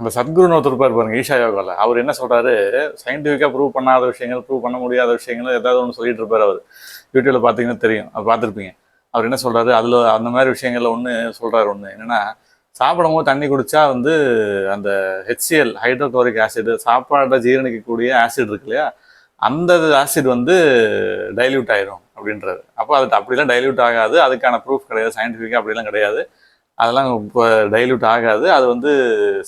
அந்த சத்குருன்னு ஒருத்தர் இருப்பார் பாருங்க ஈஷா யோகாவில் அவர் என்ன சொல்கிறாரு சயின்டிஃபிக்காக ப்ரூவ் பண்ணாத விஷயங்கள் ப்ரூவ் பண்ண முடியாத விஷயங்கள் ஏதாவது ஒன்று சொல்லிட்டு இருப்பார் அவர். யூடியூப்பில் பார்த்தீங்கன்னா தெரியும். அவர் பார்த்துருப்பீங்க அவர் என்ன சொல்கிறாரு அதில் அந்த மாதிரி விஷயங்களில் ஒன்று சொல்கிறாரு ஒன்று என்னன்னா சாப்பிடும்போது தண்ணி குடித்தா வந்து அந்த ஹெச்சிஎல் ஹைட்ரோக்ளோரிக் ஆசிட் சாப்பாடை ஜீரணிக்கக்கூடிய ஆசிட் இருக்கு இல்லையா? அந்த ஆசிட் வந்து டைல்யூட் ஆயிரும் அப்படின்றாரு. அப்போ அது அப்படிலாம் டைல்யூட் ஆகாது. அதுக்கான ப்ரூஃப் கிடையாது. சயின்டிஃபிக்காக அப்படிலாம் கிடையாது. அதெல்லாம் இப்போ டைல்யூட் ஆகாது. அது வந்து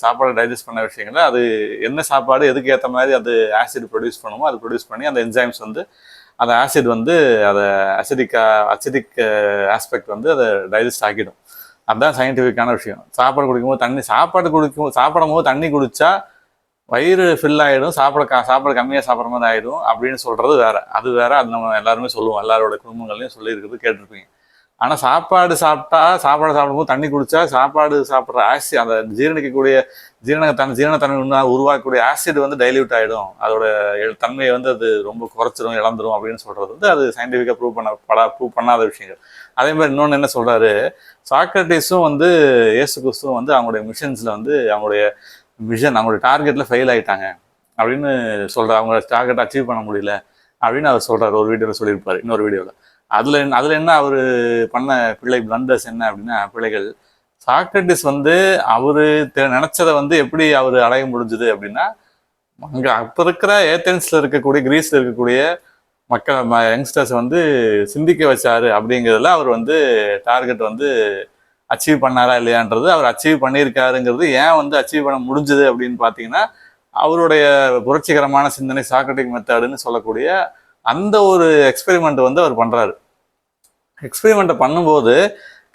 சாப்பாடு டைஜஸ்ட் பண்ண விஷயங்கள அது என்ன சாப்பாடு எதுக்கு ஏற்ற மாதிரி அது ஆசிட் ப்ரொடியூஸ் பண்ணுமோ அது ப்ரொடியூஸ் பண்ணி அந்த என்சைம்ஸ் வந்து அந்த ஆசிட் வந்து அதை அசிடிக் அசிடிக் ஆஸ்பெக்ட் வந்து அதை டைஜஸ்ட் ஆக்கிடும். அதுதான் சயின்டிஃபிக்கான விஷயம். சாப்பாடு குடிக்கும்போது தண்ணி சாப்பாடு குடிக்கும் சாப்பிடும் போது தண்ணி குடித்தா வயிறு ஃபில் ஆகிடும் சாப்பிட சாப்பாடு கம்மியாக சாப்பிட்ற மாதிரி ஆகிடும் அப்படின்னு சொல்கிறது வேறு. அது வேறு அது நம்ம எல்லாருமே சொல்லுவோம். எல்லாரோட குடும்பங்கள்லையும் சொல்லியிருக்கிறது கேட்டிருப்பீங்க. ஆனால் சாப்பாடு சாப்பிட்டா சாப்பாடு சாப்பிடும்போது தண்ணி குடிச்சா சாப்பாடு சாப்பிட்ற ஆசிட் அந்த ஜீரணிக்கக்கூடிய ஜீரண தன் ஜீரணத்தன்மை உண்ணா உருவாக்கக்கூடிய ஆசிட் வந்து டைல்யூட் ஆகிடும் அதோட தன்மையை வந்து அது ரொம்ப குறைச்சிரும் இழந்துரும் அப்படின்னு சொல்கிறது வந்து அது சயின்டிஃபிக்காக ப்ரூவ் பண்ண படா ப்ரூவ் பண்ணாத விஷயங்கள். அதே மாதிரி இன்னொன்று என்ன சொல்கிறாரு சாக்ரட்டிஸும் வந்து இயேசு கிறிஸ்துவும் வந்து அவங்களுடைய மிஷன்ஸில் வந்து அவங்களுடைய மிஷன் அவங்களுடைய டார்கெட்டில் ஃபெயில் ஆகிட்டாங்க அப்படின்னு சொல்கிற அவங்க டார்கெட் அச்சீவ் பண்ண முடியல அப்படின்னு அவர் சொல்கிறார் ஒரு வீடியோவில் சொல்லியிருப்பார். இன்னொரு வீடியோவில் அதில் என்ன- என்ன அவர் பண்ண பிள்ளை பிளண்டர்ஸ் என்ன அப்படின்னா பிள்ளைகள் சாக்ரட்டிஸ் வந்து அவர் தெ- வந்து எப்படி அவர் அடைய முடிஞ்சுது அப்படின்னா அங்கே அப்போ இருக்கிற ஏத்தன்ஸில் இருக்கக்கூடிய கிரீஸில் இருக்கக்கூடிய மக்கள் யங்ஸ்டர்ஸ் வந்து சிந்திக்க வச்சாரு அப்படிங்கிறதுல அவர் வந்து டார்கெட் வந்து அச்சீவ் பண்ணாரா இல்லையான்றது அவர் அச்சீவ் பண்ணியிருக்காருங்கிறது ஏன் வந்து அச்சீவ் பண்ண முடிஞ்சது அப்படின்னு பார்த்தீங்கன்னா அவருடைய புரட்சிகரமான சிந்தனை சாக்ரட்டிக் மெத்தடுன்னு சொல்லக்கூடிய அந்த ஒரு எக்ஸ்பெரிமெண்ட் வந்து அவர் பண்றாரு. எக்ஸ்பெரிமெண்ட்டை பண்ணும்போது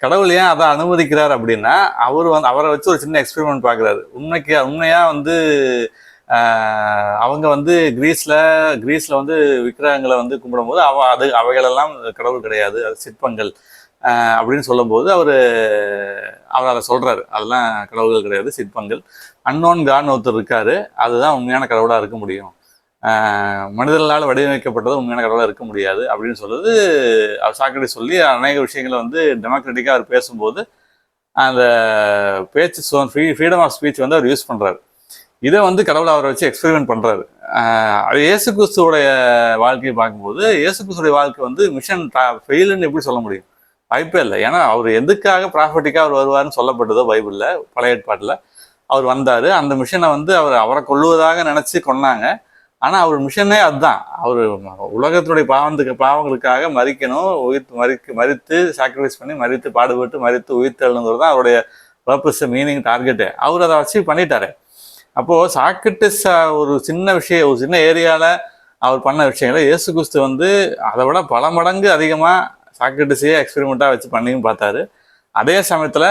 கடவுள் ஏன் அதை அனுமதிக்கிறார் அப்படின்னா அவர் வந்து அவரை வச்சு ஒரு சின்ன எக்ஸ்பெரிமெண்ட் பார்க்குறாரு. உண்மைக்கு உண்மையாக வந்து அவங்க வந்து கிரீஸில் கிரீஸில் வந்து விக்கிரகங்களை வந்து கும்பிடும்போது அவ அது அவைகளெல்லாம் கடவுள் கிடையாது அது சிற்பங்கள் அப்படின்னு சொல்லும்போது அவர் அவர் அதை சொல்றாரு. அதெல்லாம் கடவுள்கள் கிடையாது சிற்பங்கள். அன்னோன் கான் ஒருத்தர் இருக்காரு. அதுதான் உண்மையான கடவுளாக இருக்க முடியும். மனிதர்களால் வடிவமைக்கப்பட்டது உண்மையான கடவுளாக இருக்க முடியாது அப்படின்னு சொல்றது அவர் சாக்கடை சொல்லி அநேக விஷயங்களை வந்து டெமோக்ராட்டிக்காக அவர் பேசும்போது அந்த பேச்சு ஃப்ரீ ஃப்ரீடம் ஆஃப் ஸ்பீச் வந்து அவர் யூஸ் பண்ணுறாரு இதை வந்து கடவுளை அவரை வச்சு எக்ஸ்பெரிமெண்ட் பண்ணுறாரு அது இயேசு கிறிஸ்துவோடைய வாழ்க்கையை பார்க்கும்போது இயேசு கிறிஸ்துடைய வாழ்க்கை வந்து மிஷன் ஃபெயிலுன்னு எப்படி சொல்ல முடியும்? வாய்ப்பே இல்லை. ஏன்னா அவர் எதுக்காக ப்ராஃபட்டிக்காக அவர் வருவார்னு சொல்லப்பட்டதோ பைபிளில் பழைய ஏற்பாட்டில் அவர் வந்தார். அந்த மிஷனை வந்து அவர் அவரை கொள்ளுவதாக நினச்சி கொன்னாங்க. ஆனால் அவர் மிஷனே அதுதான். அவர் உலகத்துடைய பாவத்துக்கு பாவங்களுக்காக மறிக்கணும் உயிர் மறிக்க மறித்து சாக்ரிஃபைஸ் பண்ணி மறித்து பாடுபட்டு மறித்து உயிர்த்தெழுங்கிறது தான் அவருடைய பர்பஸ் மீனிங் டார்கெட்டு அவர் அதை அச்சீவ் பண்ணிட்டாரு. அப்போது சாக்ரட்டிஸ் ஒரு சின்ன விஷயம் ஒரு சின்ன ஏரியாவில் அவர் பண்ண விஷயங்களை இயேசு கிறிஸ்து வந்து அதை விட பல மடங்கு அதிகமாக சாக்ரட்டிஸையே எக்ஸ்பெரிமெண்ட்டாக வச்சு பண்ணியும் பார்த்தாரு. அதே சமயத்தில்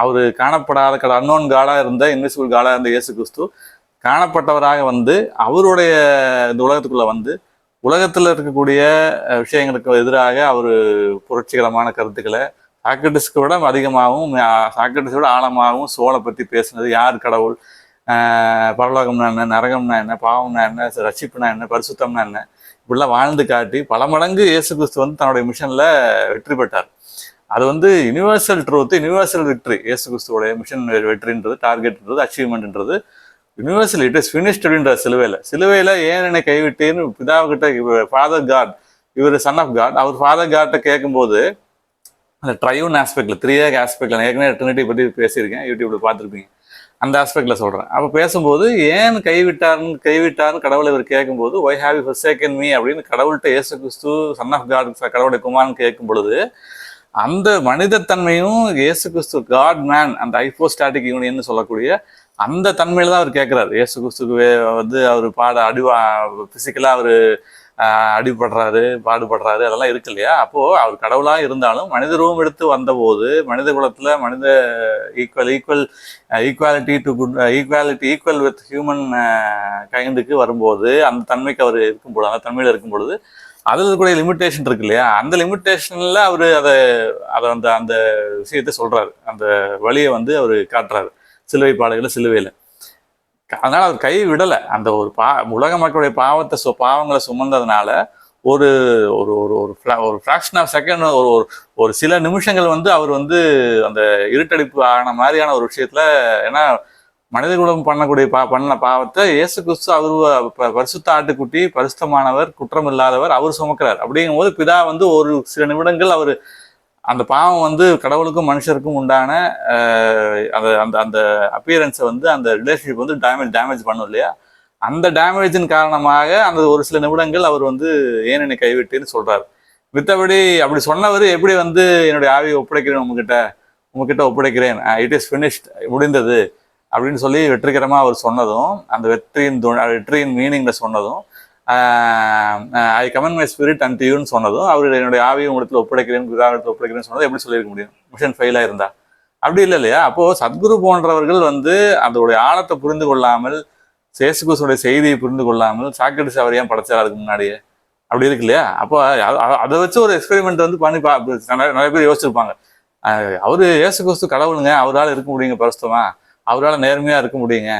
அவர் காணப்படாத கடை அன்னோன் காடாக இருந்த இன்விசிபிள் காடாக இருந்த இயேசு கிறிஸ்து காணப்பட்டவராக வந்து அவருடைய இந்த உலகத்துக்குள்ளே வந்து உலகத்தில் இருக்கக்கூடிய விஷயங்களுக்கு எதிராக அவர் புரட்சிகரமான கருத்துக்களை சாக்ரட்டிஸ்க்கு விட அதிகமாகவும் சாக்ரட்டிஸை விட ஆழமாகவும் சோலை பற்றி பேசுனது யார் கடவுள்? பரலோகம்னா என்ன நரகம்னா என்ன பாவம்னா என்ன ரட்சிப்புனா என்ன பரிசுத்தம்னா என்ன? இப்படிலாம் வாழ்ந்து காட்டி பல மடங்கு இயேசு கிறிஸ்து வந்து தன்னுடைய மிஷனில் வெற்றி பெற்றார். அது வந்து யூனிவர்சல் ட்ரூத் யூனிவர்சல் வெற்றி இயேசு கிறிஸ்துவோடைய மிஷன் வெற்றின்றது டார்கெட்ன்றது அச்சீவ்மெண்ட்ன்றது யூனிவர்சல் இட் இஸ் ஃபினிஷ்ட் அப்படின்ற சிலுவையில் சிலுவையில் ஏன் என்னை கைவிட்டேன்னு பிதாவுக்கிட்ட ஃபாதர் காட் இவர் சன் ஆஃப் காட் அவர் ஃபாதர் காட்ட கேட்கும்போது அந்த ட்ரையூன் ஆஸ்பெக்ட்ல த்ரீ ஏக் ஆஸ்பெக்ட்ல நான் ஏற்கனவே ட்ரினிட்டி பற்றி பேசியிருக்கேன் யூடியூப்ல பார்த்துருப்பீங்க. அந்த ஆஸ்பெக்ட்ல சொல்கிறேன் அப்போ பேசும்போது ஏன் கைவிட்டார்னு கைவிட்டார்னு கடவுளை இவர் கேட்கும்போது why have you second me அப்படின்னு கடவுள்கிட்ட இயேசு கிறிஸ்து சன் ஆஃப் காட் கடவுளை குமார்னு கேட்கும் பொழுது அந்த மனிதத்தன்மையும் இயேசு கிறிஸ்து காட் மேன் அந்த ஐஃபோஸ்டாட்டிக் யூனியன் சொல்லக்கூடிய அந்த தன்மையில தான் அவர் கேட்கிறாரு இயேசு கிறிஸ்துக்குவே வந்து அவர் பாட அடி பிசிக்கலா அவர் அடிபடுறாரு பாடுபடுறாரு அதெல்லாம் இருக்கு இல்லையா? அப்போ அவர் கடவுளா இருந்தாலும் மனித ரூபம் எடுத்து வந்தபோது மனித குலத்துல மனித equal equal equality to good equality equal with human கைண்டுக்கு வரும்போது அந்த தன்மைக்கு அவர் இருக்கும் பொழுது அந்த தன்மையில இருக்கும் பொழுது அதில் இருக்கக்கூடிய லிமிட்டேஷன் இருக்கு இல்லையா? அந்த லிமிட்டேஷனில் அவர் அதை அதை அந்த அந்த விஷயத்தை சொல்கிறாரு அந்த வழியை வந்து அவர் காட்டுறாரு. சிலுவை பாடுகளை சிலுவையில். அதனால் அவர் கை விடலை. அந்த ஒரு பா உலக மக்களுடைய பாவத்தை சு பாவங்களை சுமந்ததுனால ஒரு ஒரு ஒரு ஒரு fra- ஒரு ஃப்ராக்ஷன் ஆஃப் செகண்ட் ஒரு ஒரு ஒரு சில நிமிஷங்கள் வந்து அவர் வந்து அந்த இருட்டடிப்பு ஆன மாதிரியான ஒரு விஷயத்தில் ஏன்னா மனித குலம் பண்ணக்கூடிய பா பண்ண பாவத்தை இயேசு கிறிஸ்து அவர் ப- பரிசுத்த ஆட்டுக்குட்டி பரிசுத்தமானவர் குற்றம் இல்லாதவர் அவர் சுமக்கிறார். அப்படிங்கும் போது பிதா வந்து ஒரு சில நிமிடங்கள் அவர் அந்த பாவம் வந்து கடவுளுக்கும் மனுஷருக்கும் உண்டான அந்த அந்த அந்த அப்பியரன்ஸை வந்து அந்த ரிலேஷன்ஷிப் வந்து டேமேஜ் டேமேஜ் பண்ணும் இல்லையா? அந்த டேமேஜின் காரணமாக அந்த ஒரு சில நிமிடங்கள் அவர் வந்து ஏன் என்னை சொல்கிறார் சொல்றாரு. மித்தபடி அப்படி சொன்னவர் எப்படி வந்து என்னுடைய ஆவியை ஒப்படைக்கிறேன் உங்ககிட்ட? உங்ககிட்ட ஒப்படைக்கிறேன். இட் இஸ் ஃபினிஷ்ட் முடிந்தது. அப்படின்னு சொல்லி வெற்றிகரமாக அவர் சொன்னதும் அந்த வெற்றியின் வெற்றியின் மீனிங்கில் சொன்னதும் I commend my spirit and யூன்னு சொன்னதும் அவர் என்னுடைய ஆவியும் உங்களிடத்தில் ஒப்படைக்கிறேன் பிதாவிடத்தில் ஒப்படைக்கிறேன்னு சொன்னது எப்படி சொல்லியிருக்க முடியும்? மிஷன் ஃபெயிலாக இருந்தா. அப்படி இல்லை இல்லையா? அப்போது சத்குரு போன்றவர்கள் வந்து அதோடைய ஆழத்தை புரிந்து கொள்ளாமல் சேசுகுசுடைய செய்தியை புரிந்து கொள்ளாமல் சாக்ரட்டிஸ் அவர் ஏன் படைச்சார் அதுக்கு முன்னாடியே? அப்படி இருக்கு இல்லையா? அப்போ அதை வச்சு ஒரு எக்ஸ்பெரிமெண்ட் வந்து பண்ணி பா நிறைய நிறைய பேர் யோசிச்சிருப்பாங்க. அவர் அவரு இயேசு கிறிஸ்து கடவுளுங்க அவரால் இருக்க முடியுங்க பிரஸ்தமாக அவரால் நேர்மையாக இருக்க முடியுங்க.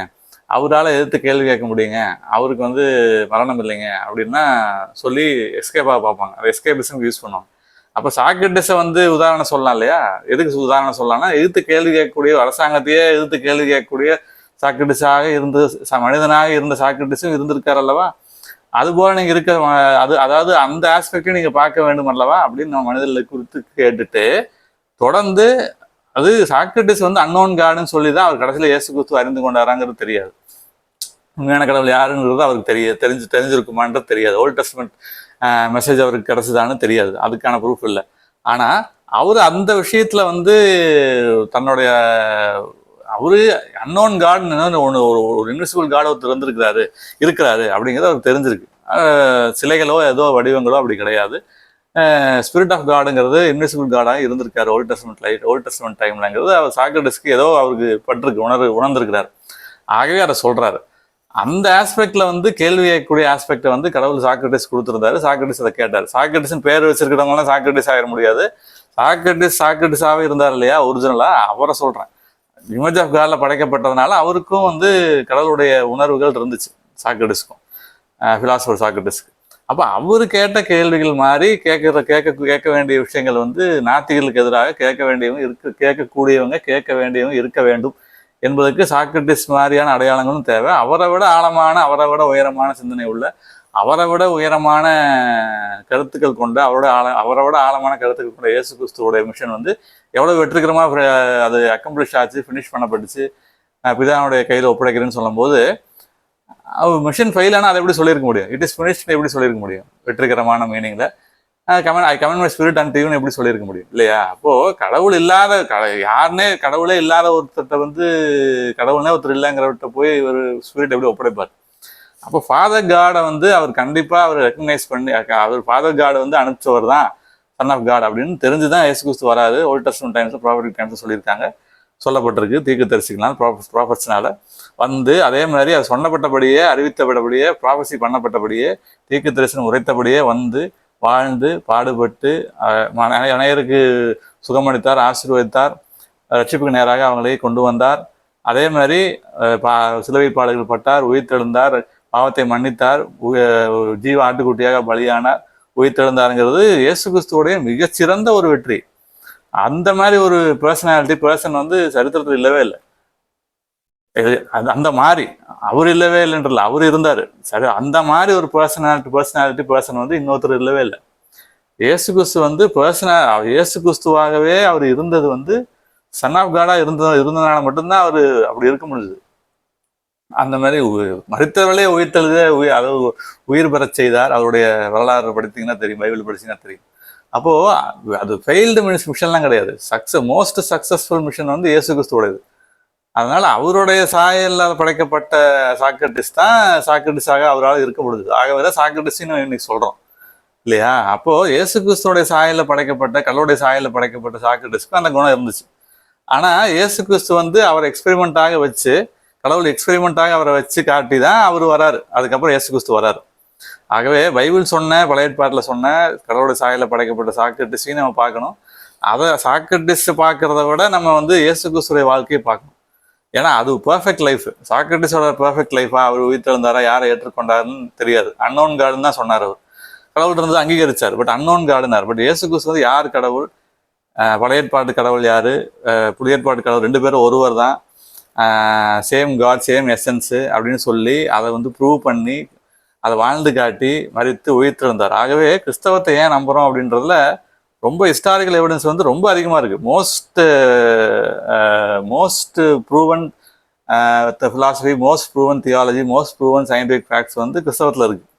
அவரால் எதிர்த்து கேள்வி கேட்க முடியுங்க. அவருக்கு வந்து மரணம் இல்லைங்க அப்படின்னா சொல்லி எஸ்கேப்பாக பார்ப்பாங்க. அந்த எஸ்கேபிசம் யூஸ் பண்ணுவாங்க. அப்போ சாக்ரட்டிஸை வந்து உதாரணம் சொல்லலாம் இல்லையா? எதுக்கு உதாரணம் சொல்லலாம்னா எதிர்த்து கேள்வி கேட்கக்கூடிய அரசாங்கத்தையே எதிர்த்து கேள்வி கேட்கக்கூடிய சாக்ரட்டிஸாக இருந்து ச- மனிதனாக இருந்த சாக்ரட்டிஸும் இருந்திருக்கார் அல்லவா? அதுபோல் நீங்கள் இருக்க அது அதாவது அந்த ஆஸ்பெக்டையும் நீங்கள் பார்க்க வேண்டும் அல்லவா? அப்படின்னு நம்ம மனிதர்களை குறித்து கேட்டுட்டு தொடர்ந்து அது சாக்ரட்டிஸ் வந்து அன்னோன் காடுன்னு சொல்லி தான் அவர் கடைசியில் இயேசு குத்து அறிந்து கொண்டாராங்கிறது தெரியாது. உண்மையான கடவுள் யாருங்கிறது அவருக்கு தெரிய தெரிஞ்சு தெரிஞ்சிருக்குமான்றது தெரியாது. ஓல்ட் டெஸ்ட்மெண்ட் மெசேஜ் அவருக்கு கிடச்சிதான்னு தெரியாது. அதுக்கான ப்ரூஃப் இல்லை. ஆனால் அவர் அந்த விஷயத்தில் வந்து தன்னுடைய அவரு அன்னோன் கார்டுன்னு ஒன்று ஒரு ஒரு இன்விசிபிள் கார்டு ஒருத்தர் இருந்திருக்கிறாரு இருக்கிறாரு அப்படிங்கிறது அவருக்கு தெரிஞ்சிருக்கு. சிலைகளோ ஏதோ வடிவங்களோ அப்படி கிடையாது. ஸ்பிரிட் ஆஃப் காடுங்கிறது இன்விசிபிள் காடாக இருந்திருக்காரு old testament light old testament டைம்லங்கிறது அவர் சாக்ரட்டிஸ்க்கு ஏதோ அவருக்கு பட்டிருக்கு உணர்வு உணர்ந்திருக்கிறார். ஆகவே அதை சொல்கிறாரு அந்த ஆஸ்பெக்டில் வந்து கேள்வி கேட்கக்கூடிய ஆஸ்பெக்டை வந்து கடவுள் சாக்ரட்டிஸ் கொடுத்துருந்தாரு சாக்ரட்டிஸ் அதை கேட்டார். சாக்ரட்டிஸ்னு பேர் வச்சிருக்கிறவங்களாம் சாக்ரட்டிஸ் ஆகிட முடியாது. சாக்ரட்டிஸ் சாக்ரட்டிஸாவே இருந்தார் இல்லையா ஒரிஜினலாக அவரை சொல்கிறேன் இமேஜ் ஆஃப் காடில் படைக்கப்பட்டதுனால அவருக்கும் வந்து கடவுளுடைய உணர்வுகள் இருந்துச்சு சாக்ரட்டிஸ்க்கும் ஃபிலாசபர் சாக்ரட்டிஸ்க்கு அப்போ அவர் கேட்ட கேள்விகள் மாதிரி கேட்குற கேட்க கேட்க வேண்டிய விஷயங்கள் வந்து நாத்திகளுக்கு எதிராக கேட்க வேண்டியவங்க இருக்க கேட்கக்கூடியவங்க கேட்க வேண்டியவங்க இருக்க வேண்டும் என்பதற்கு சாக்ரட்டிஸ் மாதிரியான அடையாளங்களும் தேவை. அவரை விட ஆழமான அவரை விட உயரமான சிந்தனை உள்ள அவரை விட உயரமான கருத்துக்கள் கொண்ட அவரோட ஆழ அவரை விட ஆழமான கருத்துக்கள் கொண்ட இயேசு கிறிஸ்துவோட மிஷன் வந்து எவ்வளோ வெற்றிகரமாக அது அக்கம்ப்ளிஷ் ஆச்சு ஃபினிஷ் பண்ணப்பட்டுச்சு அஹ் பிதாவுடைய கையில் ஒப்படைக்கிறேன்னு சொல்லும்போது மிஷன் ஃபெயில் ஆனால் அதை எப்படி சொல்லியிருக்க முடியும்? இட் இஸ் ஃபினிஷ்னு எப்படி சொல்லியிருக்க முடியும்? வெற்றிகரமான மீனிங்கில் commend I commend my spirit and tune எப்படி சொல்லியிருக்க முடியும்? இல்லையா? அப்போ கடவுள் இல்லாத கட யாருனே கடவுளே இல்லாத ஒருத்தர்கிட்ட வந்து கடவுள்னே ஒருத்தர் இல்லைங்கிறவர்கிட்ட போய் ஒரு ஸ்பிரிட் எப்படி ஒப்படைப்பார்? அப்போ ஃபாதர் காடை வந்து அவர் கண்டிப்பாக அவர் ரெக்கக்னைஸ் பண்ணி அவர் ஃபாதர் காடை வந்து அனுப்பிச்சவர் தான் சன் ஆஃப் காட் அப்படின்னு தெரிஞ்சு தான் ஏசு கிறிஸ்து வராது old testament times prophet times சொல்லியிருக்காங்க. சொல்லப்பட்டிருக்கு. தீக்கு தரிசிக்கலாம். ப்ராஃபர்ஸ்னால வந்து அதே மாதிரி அது சொன்னப்பட்டபடியே அறிவித்தபடியே ப்ராபசி பண்ணப்பட்டபடியே தீர்க்க தரிசனம் உரைத்தபடியே வந்து வாழ்ந்து பாடுபட்டு அனைவருக்கு சுகமளித்தார் ஆசீர்வதித்தார் ரட்சிப்புக்கு நேராக அவங்களை கொண்டு வந்தார். அதே மாதிரி பா சிலுவை பாடுகள் பட்டார் உயிர்த்தெழுந்தார் பாவத்தை மன்னித்தார் உ- ஜீவ ஆட்டுக்குட்டியாக பலியானார் உயிர்த்தெழுந்தாருங்கிறது இயேசு கிறிஸ்துவோடைய மிகச்சிறந்த ஒரு வெற்றி. அந்த மாதிரி ஒரு பர்சனாலிட்டி பர்சன் வந்து சரித்திரத்தில் இல்லவே இல்லை. அந்த- அந்த மாதிரி அவர் இல்லவே இல்லைன்றல அவர் இருந்தார். சரி அந்த மாதிரி ஒரு பர்சனாலிட்டி பர்சனாலிட்டி பர்சன் வந்து இன்னொருத்தர் இல்லவே இல்லை. இயேசு கிறிஸ்து வந்து பர்சனல் இயேசு கிறிஸ்துவாகவே அவர் இருந்தது வந்து சன் ஆஃப் காடாக இருந்த இருந்ததுனால மட்டும்தான் அவர் அப்படி இருக்க முடியுது அந்த மாதிரி மறுத்தவர்களே உயிர்த்தழுதே உயிர் அதாவது உயிர் பெறச் செய்தார். அவருடைய வரலாறு படித்தீங்கன்னா தெரியும் பைபிள் படிச்சீங்கன்னா தெரியும். அப்போது அது ஃபெயில்டு மிஷன்லாம் கிடையாது. சக்ஸஸ் மோஸ்ட் சக்ஸஸ்ஃபுல் மிஷன் வந்து இயேசு கிறிஸ்துவோடது அதனால அவருடைய சாயல்ல படைக்கப்பட்ட சாக்ரட்டிஸ் தான் சாக்ரட்டிஸாக அவரால் இருக்க முடியுது ஆகவே தான் சாக்ரட்டிஸ்னு இன்னைக்கு சொல்கிறோம் இல்லையா? அப்போது இயேசு கிறிஸ்துவோடைய சாயலில் படைக்கப்பட்ட கல்லுடைய சாயலில் படைக்கப்பட்ட சாக்ரட்டிஸ்க்கு அந்த குணம் இருந்துச்சு. ஆனால் இயேசு கிறிஸ்து வந்து அவர் எக்ஸ்பெரிமெண்ட்டாக வச்சு கடவுள் எக்ஸ்பெரிமெண்ட்டாக அவரை வச்சு காட்டி தான் அவர் வராரு. அதுக்கப்புறம் இயேசு கிறிஸ்து வராரு. ஆகவே பைபிள் சொன்ன பழைய ஏற்பாட்டில் சொன்ன கடவுளுடைய சாயலில் படைக்கப்பட்ட சாக்ரட்டிஸையும் நம்ம பார்க்கணும். அதை சாக்ரட்டிஸ் பார்க்கறத விட நம்ம வந்து இயேசு கிறிஸ்துடைய வாழ்க்கையை பார்க்கணும். ஏன்னா அது பர்ஃபெக்ட் லைஃப் சாக்ரட்டிஸோட பர்ஃபெக்ட் லைஃபா அவர் உயிர்த்தெழுந்தாரா யாரை ஏற்றுக்கொண்டாருன்னு தெரியாது. அன்னோன் காடுன்னு தான் சொன்னார் அவர். கடவுள் இருந்தது அங்கீகரிச்சார் பட் அன்னோன் காடுனார் பட் இயேசு கிறிஸ்து வந்து யார் கடவுள்? பழையற்பாட்டு பழைய ஏற்பாட்டு கடவுள் யார்? அஹ் புதிய ஏற்பாட்டு கடவுள் ரெண்டு பேரும் ஒருவர் தான். சேம் காட் சேம் எசன்ஸு அப்படின்னு சொல்லி அதை வந்து ப்ரூவ் பண்ணி அதை வாழ்ந்து காட்டி மறித்து உயிர்த்திருந்தார் ஆகவே கிறிஸ்தவத்தை ஏன் நம்புகிறோம் அப்படின்றதுல ரொம்ப ஹிஸ்டாரிக்கல் எவிடன்ஸ் வந்து ரொம்ப அதிகமாக இருக்குது most most proven philosophy most proven theology most proven scientific facts வந்து கிறிஸ்தவத்தில் இருக்குது